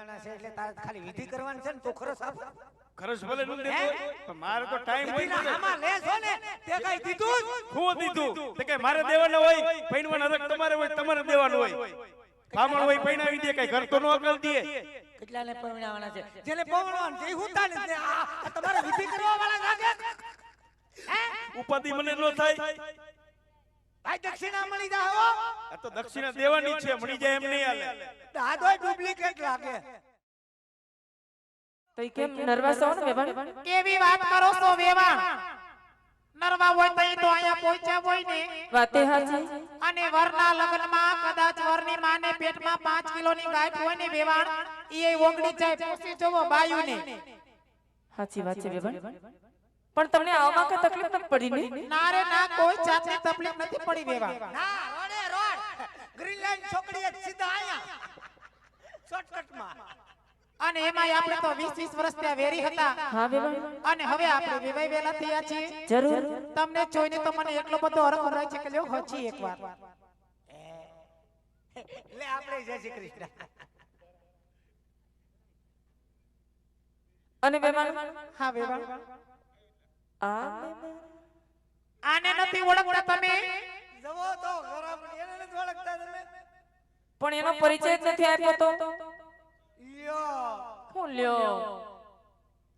પૈણાના છે એટલે તારે ખાલી વિધિ કરવાની છે ને તો ખરસ આપ ખરસ ભલે નું દેતો પણ મારે તો ટાઈમ હોય વિધિના ને. આમાં લેશો ને તે કઈ દીધું હું દીધું. તે કઈ મારે દેવાના હોય પૈણવાનો હરખ તમારે હોય તમારે દેવાનું હોય. બ્રાહ્મણ હોય પૈણાવી દે કઈ ઘર તો નો દે. કેટલાને પૈણાવાના છે? જેને પૈણાવાનું છે એ હુંતા આ તમારે વિધિ કરવા વાળા લાગે ઉપાધિ મને નો થાય. ભાઈ દક્ષિણા મળી જા હો આ તો દક્ષિણા દેવાની છે મળી જાય એમ નહીં હાલે. દાદો ડુપ્લિકેટ લાગે. તો કેમ નર્વસ હો ને વેવાણ? કેવી વાત કરો છો વેવાણ? નર્વા હોય તો તો અહીંયા પહોંચ્યા હોય ને. વાતે હાચી. અને વરના લગ્નમાં કદાચ વરની માને પેટમાં પાંચ કિલોની ગાંઠ હોય ને વેવાણ એ ઓગળી જાય પૂછી જોવો બાયુને. હાચી વાત છે વેવાણ. પણ તમને આવામાં કઈ તકલીફ નથી પડી ને? ના રે ના કોઈ જાતની તકલીફ નથી પડી દેવા ના રોડે. રોડ ગ્રીન લાઈન છોકરીએ સીધા આયા શોર્ટકટમાં અને એમાંય આપણે તો 20 20 વર્ષ ત્યાં વેરી હતા. હા વેવા અને હવે આપણે વિવાહ વેલા થયા છીએ. જરૂર. તમને જોઈને તો મને એટલો બધો હરખ રહે છે કે લ્યો હજી એકવાર લે આપણે જય શ્રી કૃષ્ણ. અને વેવાણ? હા વેવાણ. આને નથી ઓળખતા તમે? જવો તો ખરાબ એને નથી ઓળખતા તમે. પણ એનો પરિચય જ નથી આપ્યો તો? યો હું લ્યો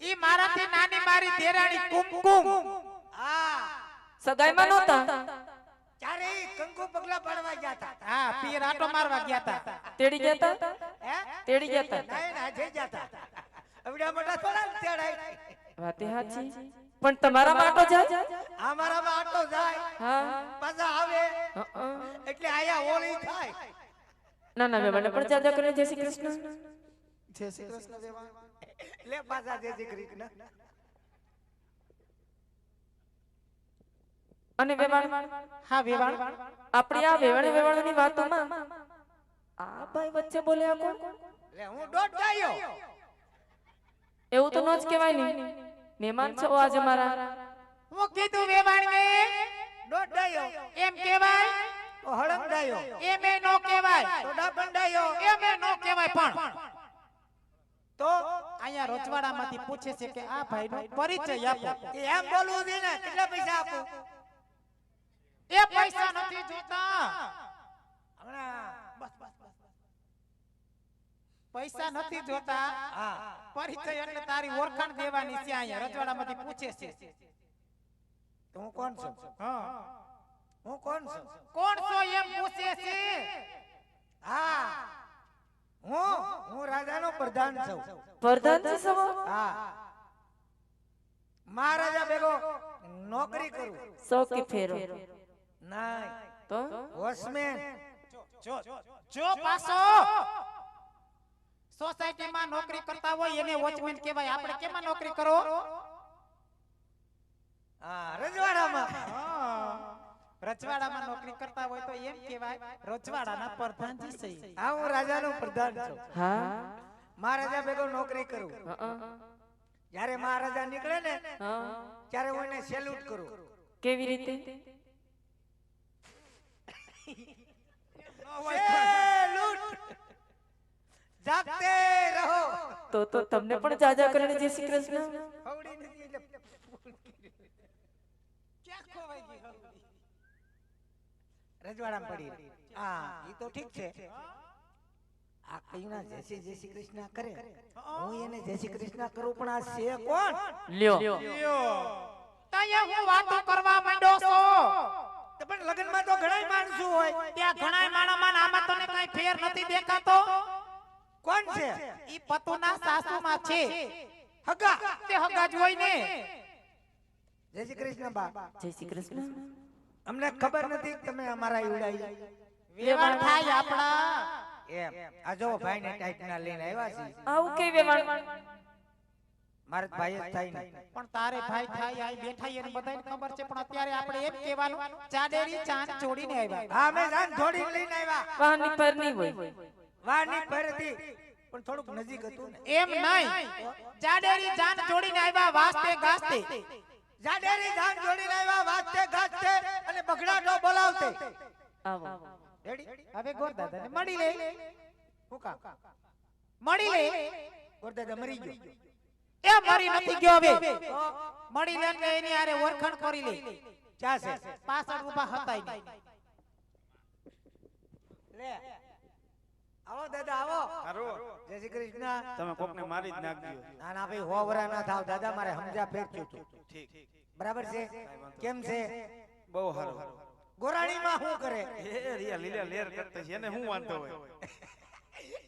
ઈ મારાથી નાની મારી દેરાણી કુમકુમ. હા. સગાઈમાં નહોતા? ચારે કંકુ પગલા પાડવા ગયા હતા હા પીર આટો મારવા ગયા હતા તેડી ગયા હતા હે? તેડી ગયા હતા નહીં ના જઈ ગયા હતા અવડા મોટા થોડા તેડાય. વાતે હાચી. પણ તમારા માટો જાય? અમારા માટો જાય. હા. પાછા આવે. એટલે આયા હોળી થાય. ના ના મને પણ જાજા કરીને જય શ્રી કૃષ્ણ. જય શ્રી કૃષ્ણ દેવા. લે પાછા જય શ્રી કૃષ્ણ. અને વેવાણ? હા વેવાણ? આપણી આ વેવાણ વેવાણની વાતોમાં આ ભાઈ વચ્ચે બોલ્યા કોણ? લે હું ડોટ એવું તો ન જ કહેવાય ને. મહેમાન છો આજ મારા? હું કીધું વેવાણ ને ડોડાયો એમ કહેવાય? તો હળંગ જાયો એમ એ નો કહેવાય. તો ડાબન એમ એ નો કહેવાય પણ. તો અહીંયા રોચવાડામાંથી પૂછે છે કે આ ભાઈનો પરિચય આપો. એમ બોલવું છે ને કેટલા પૈસા આપો? એ પૈસા નથી જોતા. હમણાં બસ બસ. પૈસા નથી જોતા. હા. પરિચય એટલે તારી ઓળખાણ દેવાની છે અહીંયા. રજવાડામાંથી પૂછે છે. તો હું કોણ છું? હા. હું. કોણ છું? કોણ છો એમ પૂછે છે. હા. હું. હું? રાજાનો પ્રધાન છું. પ્રધાન સવો? હા. મહારાજા ભેગો નોકરી કરું. સોકી ફેરો. ના તો? વોચમેન. જો જો પાછો. સોસાયટીમાં નોકરી કરતા હોય એને વોચમેન કહેવાય. આપણે કેમાં નોકરી કરો? હા રજવાડામાં. રજવાડામાં. નોકરી કરતા હોય તો એમ કહેવાય રજવાડાના પ્રધાનજી સહી. હા હું રાજાનો પ્રધાન છું. હા. મહારાજા ભેગો નોકરી કરું. જ્યારે મહારાજા નીકળે ને ત્યારે હું એને સેલ્યુટ કરું. કેવી રીતે? જાગતે રહો. તો તો તમને પણ જાજા કરીને જય શ્રી કૃષ્ણ. હવડી નથી એટલે ક્યાં ખોવાઈ ગઈ રજવાડામાં પડી હા ઈ તો ઠીક છે. આ કઈના જય શ્રી જય શ્રી કૃષ્ણ કરે. હું એને જય શ્રી કૃષ્ણ કરું પણ આ છે કોણ? લ્યો. તઅહીંયા હું વાતો કરવા માંડો છો? પણ લગ્નમાં તો ઘણા માણસો હોય. ત્યાં ઘણા માણામાં આમાં તને કઈ ફેર નથી દેખાતો? કોણ છે? ઈ પતુના સાસુમાં છે. હગા. તે હગા જ હોય ને. જય શ્રી કૃષ્ણ બા. જય શ્રી કૃષ્ણ. અમને ખબર નથી કે તમે અમારા ઈવડાઈ. વેવાણ થાય આપણા. એમ. આ જો ભાઈ ને ટાઈટ ના લઈને આવ્યા છે. આવું કે વેવાણ? મારે ભાઈ જ થાય ને. પણ તારે ભાઈ થાય આઈ બેઠા એને બધાને ખબર છે. પણ અત્યારે આપણે એમ કહેવાનું ચાડેરી ચાંદ જોડીને આવ્યા. હા અમે ચાંદ જોડીને લઈને આવ્યા. વાહની પર નહીં હોય. વારની ફરતી પણ થોડુંક નજીક હતું ને. એમ નહીં. જાડેરી જાન જોડીને આવ્યા વાસ્તે ગાસ્તે. જાડેરી જાન જોડીને આવ્યા વાસ્તે ગાસ્તે અને બગડાટો બોલાવતે. આવો. રેડી? હવે ગોરદાદાને મળી લે. હુકા કામ? મળી લે. ગોર દાદા મરી ગયો. એ મરી નથી ગયો હવે. મળી લે ને એની આરે ઓળખાણ કરી લે. ચા છે પાછળ ઊભા હતા. લે. આવો દાદા આવો. જય શ્રી કૃષ્ણ. તમે કોકને મારી જ નાખજો ના ના ભાઈ હોવરા ના થાવ. દાદા મારે સમજા ફેરચ્યું તું ઠીક. બરાબર છે? કેમ છે? બહુ સારું ગોરાણી માં શું કરે? એ રિયા લીલા લેર કરતા છે. એને શું વાંધો હોય?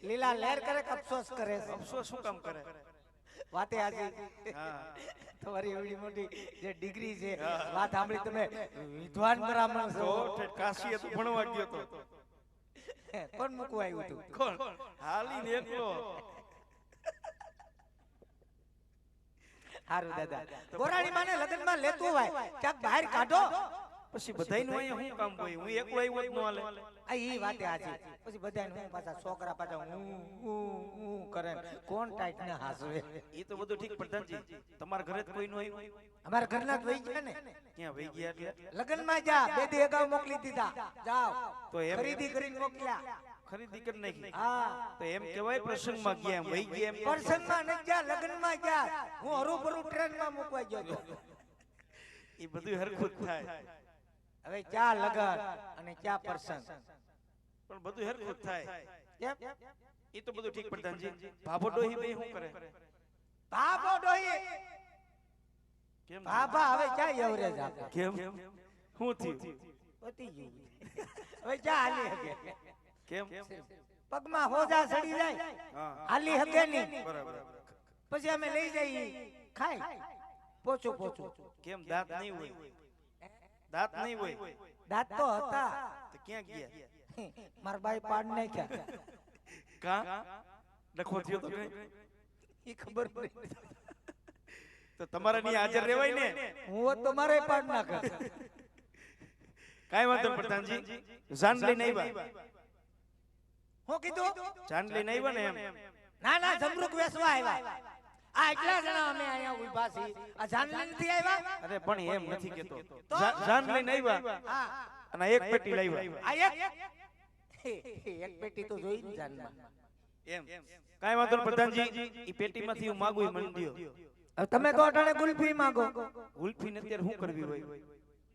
લીલા લેર કરે કે અફસોસ કરે? છે અફસોસ શું કામ કરે? વાતે આજે તમારી એવડી મોટી જે ડિગ્રી છે વાત સાંભળી તમે વિદ્વાન બ્રાહ્મણ છો. કાશી ભણવા ગયો તો. કોણ મૂકવા આવ્યું હતું કોણ? હાલીને એકલો. હારું દાદા. ગોરાણી માને લગ્નમાં લેતું હોય. ક્યાંક બહાર કાઢો. પછી બધાયનું અહીંયા શું કામ હોય? હું એકલો આવ્યો જ ન હાલે. આ એ વાતે આજે પછી બધા હું પાછા છોકરા પાછા હું હું હું કરે કોણ ટાઈટ ને હાસવે? એ તો બધું ઠીક પ્રધાનજી તમારા ઘરે જ કોઈનું આવ્યું? અમારા ઘરના જ વહી ગયા ને. ક્યાં વહી ગયા એટલે? લગ્નમાં જા બે દી અગાઉ મોકલી દીધા. જાઓ. તો એમ ખરીદી કરીને મોકલ્યા. ખરીદી કરી નાખી. હા. તો એમ કહેવાય પ્રસંગમાં ગયા એમ વહી ગયા એમ? પરસંગમાં ન જા લગ્નમાં જા હું હરુભરું ટ્રેનમાં મૂકવા ગયો હતો. એ બધું હરખું થાય. હવે ચા લગન અને ચા પ્રસંગ. પણ બધું હરખું થાય. કેમ એ તો બધું ઠીક પ્રધાનજી ભાભો ડોહી બે શું કરે? ભાભો ડોહી કેમ ભાભા હવે ક્યાં એવરેજ આપે? કેમ? શું થયું? પતી ગયું. હવે ક્યાં હાલી હકે? કેમ? પગમાં હોજા સડી જાય. હાલી હકે નહીં. બરાબર. પછી અમે લઈ જઈએ. ખાઈ પોચું પોચું કેમ દાંત નહીં હોય? દાંત નહીં હોય. દાંત તો હતા. તો ક્યાં ગયા? માર બાઈ પાડ નાખ્યા. કા? ડખો થયો તો કઈ ઈ ખબર નહીં. તો તમારા ની હાજર રહેવાય ને? હું તો મારે પાડ નાખે કાઈ વાંધો નહીં, પ્રધાનજી. જાન લઈને આવ્યા. હું કીધું? જાન લઈને આવ્યા ને એમ? ના ના જમરૂક વેસવા આવ્યા. આ એટલા જણા અમે અહીંયા ઊભા છીએ. આ જાનલી નથી આવ્યા? અરે પણ એમ નથી કેતો. જાન લઈને આવ્યા. હા. અને એક પેટી લાવ્યા. આ એક? એક પેટી તો જોઈ ને જાનમાં. એમ. કાઈ વાંધો પ્રધાનજી ઈ પેટીમાંથી હું માગું ઈ મને તમે તો અટાણે ગુલ્ફી માંગો. ગુલ્ફી ને અત્યારે શું કરવી હોય?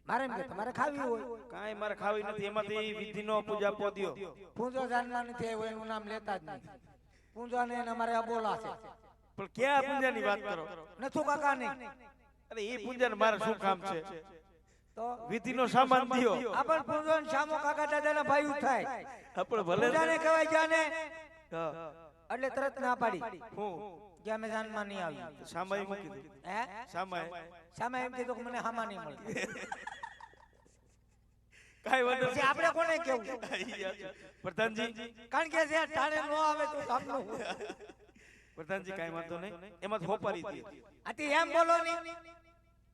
મારે એમ કે તમારે ખાવી હોય. કાંઈ મારે ખાવી નથી એમાંથી વિધિનો પૂજા પોદ્યો પૂંજો જાનના નથી આવ્યો એનું નામ લેતા જ નહીં પૂંજો ને એને અમારે અબોલા છે. પણ ક્યાં પૂજાની વાત કરો? નથુ કાકા નહીં અરે એ પૂંજન મારે શું કામ છે? તો વિધિનો સામાન દ્યો આપણ પૂંજો ને શામો કાકા દાદાના ભાઈ થાય આપણે ભલે જાને કહેવાય જાને. એટલે તરત ના પાડી. હું? કે અમે જાનમાં નહીં આવી. સામાય મૂકી દીધું હે? સામાય સામે એમ કીધું કે મને હામા નહીં મળે. કાઈ વાંધો પછી આપણે કોને કેવું પ્રધાનજી? કારણ કે જે ટાણે નો આવે તો કામનું પ્રધાનજી કાઈ વાંધો નહીં. એમાં હોપારી દે આથી એમ બોલો નહીં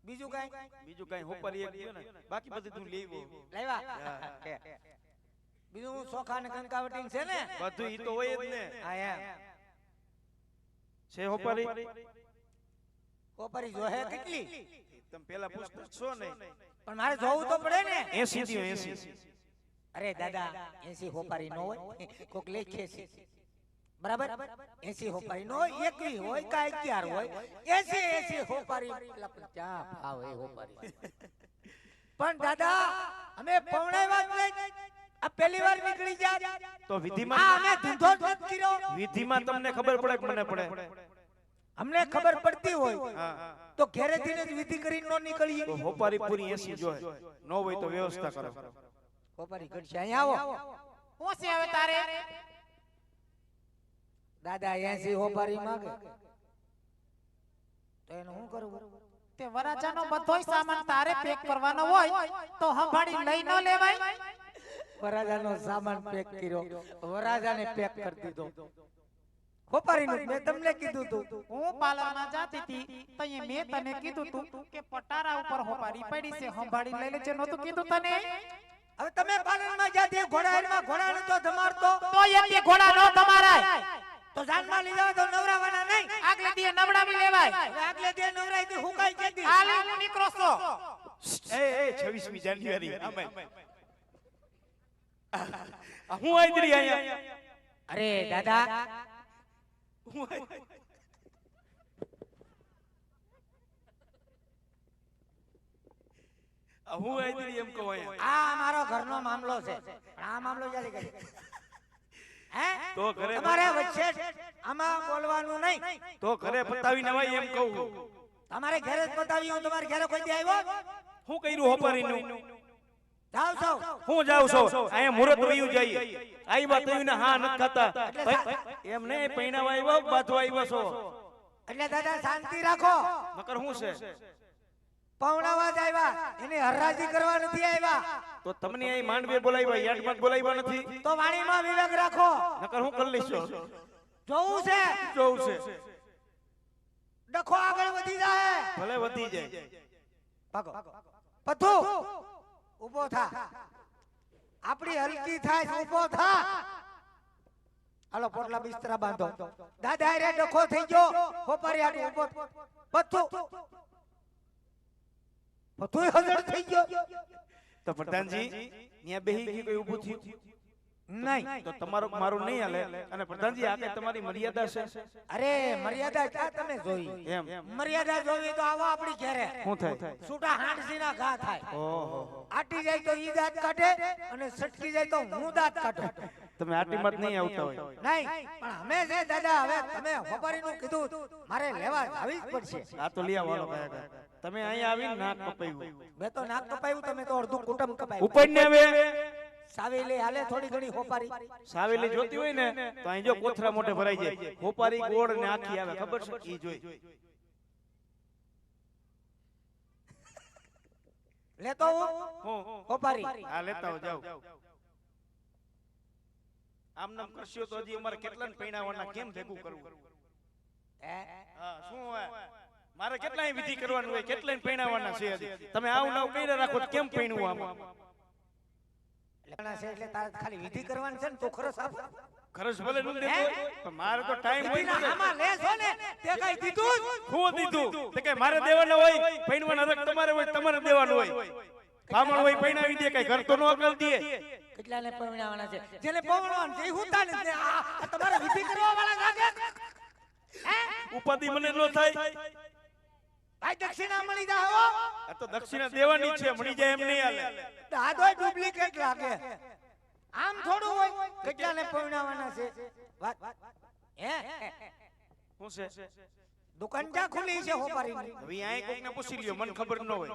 બીજું કાંઈ? બીજું કાઈ હોપારી એક દ્યો ને. બાકી બધું તું લેવો. લેવા. બીજું હું. સોખા ને કંકાવટી છે ને? બધું ઈ તો હોય જ ને. હા એમ. છે હોપારી? કોપરી જોહે કેટલી? તમે પેલા પૂછતા છો ને. પણ મારે જોવું તો પડે ને. 80 દ્યો 80 અરે દાદા એસી હોપારી નો હોય. કોક લેખે છે. બરાબર? એસી હોપારી નો એકવી હોય કે અગિયાર હોય. એસી એસી હોપારી ક્યાં ભાવ એ હોપારી. પણ દાદા અમે નહીં. આ પહેલી વાર નીકળી જાય તો આ અમે ધંધો જ કર્યો. વિધિમાં તમને ખબર પડે કે મને પડે? અમને ખબર પડતી હોય. તો ઘેરે ઘેરેથી જ વિધિ કરી નો નીકળીએ. તો હોપારી પૂરી એસી જોઈએ નો હોય તો વ્યવસ્થા કરો. હોપારી ઘડશે અહીંયા આવો. હું છે હવે તારે? દાદા એસી હોપારી માંગે. તો એનું શું કરવું તે વરાજાનો બધોય સામાન તારે પેક કરવાનો હોય તો હંભાડી લઈ ન લેવાય. વરાજાનો સામાન પેક કર્યો. વરાજાને પેક કરી દીધો. હોપારીનું મેં તમને કીધું તું. હું પાલનમાં જાતી હતી તઈએ મેં તને કીધું તું કે પટારા ઉપર હોપારી પડી છે સંભાળી લઈ લેજે નહોતું કીધું તને? હવે તમે પાલનમાં જાતી ઘોડામાં ઘોડા નો ધમાડતો. તો એ ઘોડા નો તમારાય તો જાનમાં જાવ તો નવરાવાના નહીં. આગલે દીએ નવડાવી લેવાય. આગલે દે નવરાઈ થી હુકાઈ જતી. હાલી નીકળો છો. એ એ 26મી જાન્યુઆરી. અમે. આ હું આઈદરી અહીંયા? અરે દાદા. હું આયતરી એમ કહું આ મારો ઘરનો મામલો છે. પણ આ મામલો ચાલી ગયો. તો ઘરે તમારે વચ્ચે આમાં બોલવાનું નહીં. તો ઘરે પતાવી નવાય એમ કહું. તમારે ઘરે જ પતાવી હું તમારે ઘરે કોઈ દી આવ્યો? હું કર્યું હોપારીનું જાવ સૌ હું જાઉં છું. અહીંયા મુહૂર્ત વયું જઈએ. આઈ વાત ને હા એમ નહીં પૈણાવા આવ્યો બાથવા આવ્યો છો. એટલે દાદા શાંતિ રાખો. નકર હું છે? પૌણાવા જ આવ્યા. એની હરાજી કરવા નથી આવ્યા. તો તમને અહીં માંડવે બોલાવ્યા બોલાવ્યા નથી? તો વાણીમાં વિવેક રાખો. નકર હું કરી લઈશ જોવું છે? જોવું છે. ડખો આગળ વધી જાય ભલે વધી જાય. ભાગો. પથુ ઊભો થા. આપણી હલકી થાય ઊભો થા. હાલો પોટલા બિસ્તરા બાંધો. દાદા રે ડખો થઈ ગયો. હોપારી હાટુ ઊભો પથુ પથુ હજળ થઈ ગયો. તો પ્રધાનજી ત્યાં બેહી ગઈ કોઈ ઊભું થયું નહીં. તો તમારું મારું નહીં હાલે. અને પ્રધાનજી આ તમારી મર્યાદા છે. અરે મર્યાદા ક્યાં તમે જોઈ? એમ. મર્યાદા જોવી તો આવો આપણી ઘેરે. શું થાય? છૂટા હાંડસીના ઘા થાય. ઓહો. આટી જાય તો ઈ દાંત કાઢે અને સટકી જાય તો હું દાંત કાઢું. તમે આટી મત નહીં આવતા હોય. નહીં પણ અમે છે દાદા હવે તમે હોપારીનું કીધું. મારે લેવા આવી જ પડશે. આ તો લઈ આવવાનો કયા. તમે અહીંયા આવીને નાક કપાયું મેં તો નાક કપાયું તમે તો અડધું કુટુંબ કપાયું ઉપર ને હવે સાવેલી હાલે થોડી ઘણી હોપારી. સાવેલી જોતી હોય ને તો અહીં જો કોથરા મોઢે ભરાઈ જાય. હોપારી ગોળ ને આખી આવે ખબર છે? ઈ જોઈ. લેતો હું. હોપારી. હા લેતા હો જાવ આમ નામ કરશો તો હજી અમારે કેટલા પૈણાવાના કેમ ભેગું કરવું? હે? હા શું હોય? મારે કેટલાય વિધિ કરવાનું હોય કેટલાય પૈણાવાના છે તમે આવું નાવ કઈ રાખો તો કેમ પૈણવું આમાં? છે એટલે તારે ખાલી વિધિ કરવાની છે ને તો ખરસ આપ ખરસ ભલે નું દેતો હોય, પણ મારે તો ટાઈમ હોય ને આમાં લેશો ને તે કઈ દીધું જ? દીધું તે કે મારે દેવાના હોય? પૈણવાના હરખ તમારે હોય તમારે દેવાનું હોય? બામણ હોય પૈણાવી દે કઈ ઘર તો નો અકલ દે. કેટલાને પરણાવવાના છે? જેને પરણાવવાનું છે એ હુંતા આ આ તમારે વિધિ કરવા વાળા લાગે ઉપાધિ મને નો થાય. ભાઈ દક્ષિણા મળી જાવ આ તો દક્ષિણા દેવાની છે મળી જાય એમ નહીં હાલે. દાદો ડુપ્લિકેટ લાગે. આમ થોડું હોય કેટલાને પરણાવવાના છે. વાત હે? શું છે? દુકાન ક્યાં ખુલી છે હોપારીની. હવે અહીં કોકને પૂછી લ્યો મને ખબર ન હોય.